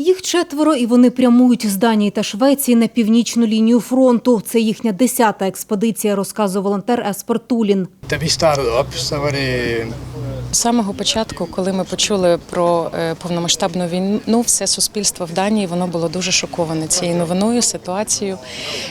Їх четверо, і вони прямують з Данії та Швеції на північну лінію фронту. Це їхня десята експедиція, розказує волонтер Еспер Тулін. З самого початку, коли ми почули про е, повномасштабну війну, все суспільство в Данії воно було дуже шоковане цією новиною, ситуацією.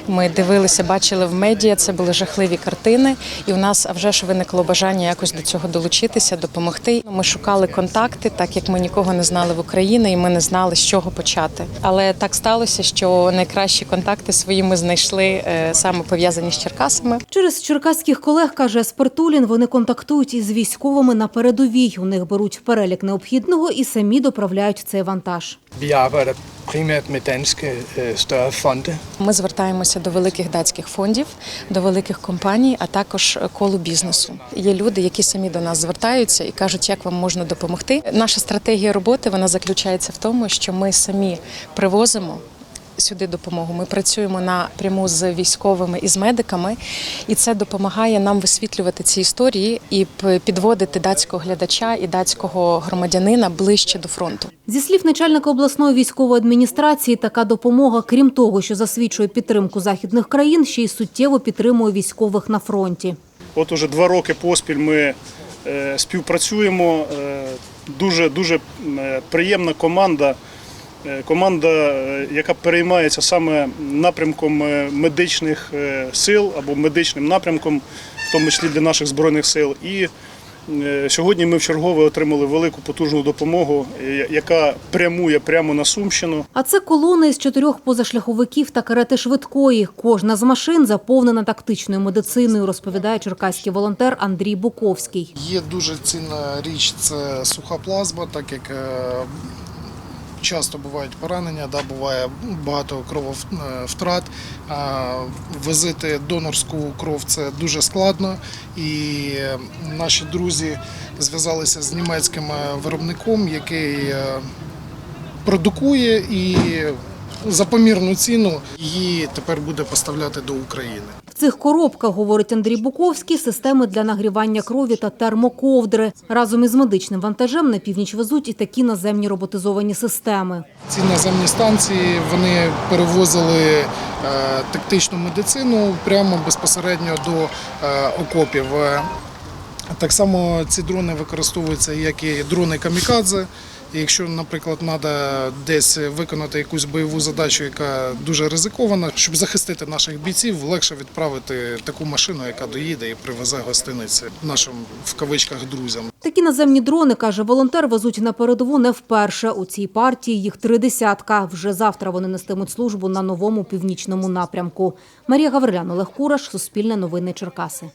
Ми дивилися, бачили в медіа, це були жахливі картини, і у нас а вже ж виникло бажання якось до цього долучитися, допомогти. Ми шукали контакти, так як ми нікого не знали в Україні, і ми не знали, з чого почати. Але так сталося, що найкращі контакти свої ми знайшли е, саме пов'язані з Черкасами. Через черкаських колег, каже Спертулін, вони контактують із військовими на передовій. У них беруть перелік необхідного і самі доправляють цей вантаж. øh. Ми звертаємося до великих датських фондів, до великих компаній, а також колу бізнесу. Є люди, які самі до нас звертаються і кажуть, як вам можна допомогти. Наша стратегія роботи вона заключається в тому, що ми самі привозимо. Сюди допомогу. Ми працюємо напряму з військовими і з медиками, і це допомагає нам висвітлювати ці історії і підводити датського глядача і датського громадянина ближче до фронту. Зі слів начальника обласної військової адміністрації, така допомога, крім того, що засвідчує підтримку західних країн, ще й суттєво підтримує військових на фронті. От уже два роки поспіль ми е, співпрацюємо. Е, Дуже дуже е, приємна команда. Е, Команда, е, яка переймається саме напрямком е, медичних сил або медичним напрямком, в тому числі для наших збройних сил. І сьогодні ми вчергове отримали велику потужну допомогу, яка прямує прямо на Сумщину. А це колона із чотирьох позашляховиків та карети швидкої. Кожна з машин заповнена тактичною медициною, розповідає черкаський волонтер Андрій Буковський. Є дуже цінна річ це суха плазма, так як часто бувають поранення, да, буває багато крововтрат. А Возити донорську кров це дуже складно. І е, наші друзі зв'язалися з німецьким е, виробником, який е, продукує і за помірну ціну її тепер буде поставляти до України. Цих коробках, говорить Андрій Буковський, системи для нагрівання крові та термоковдри. Разом із медичним вантажем на північ везуть і такі наземні роботизовані системи. Ці наземні станції вони перевозили е, тактичну медицину прямо безпосередньо до е, окопів. Так само ці дрони використовуються як і дрони камікадзе. Якщо, наприклад, треба десь виконати якусь бойову задачу, яка дуже ризикована, щоб захистити наших бійців, легше відправити таку машину, яка доїде і привезе гостиниці нашим в кавичках друзям. Такі наземні дрони, каже волонтер, везуть на передову не вперше. У цій партії їх три десятка. Вже завтра вони нестимуть службу на новому північному напрямку. Марія Гаврилян, Олег Кураш, Суспільне новини Черкаси.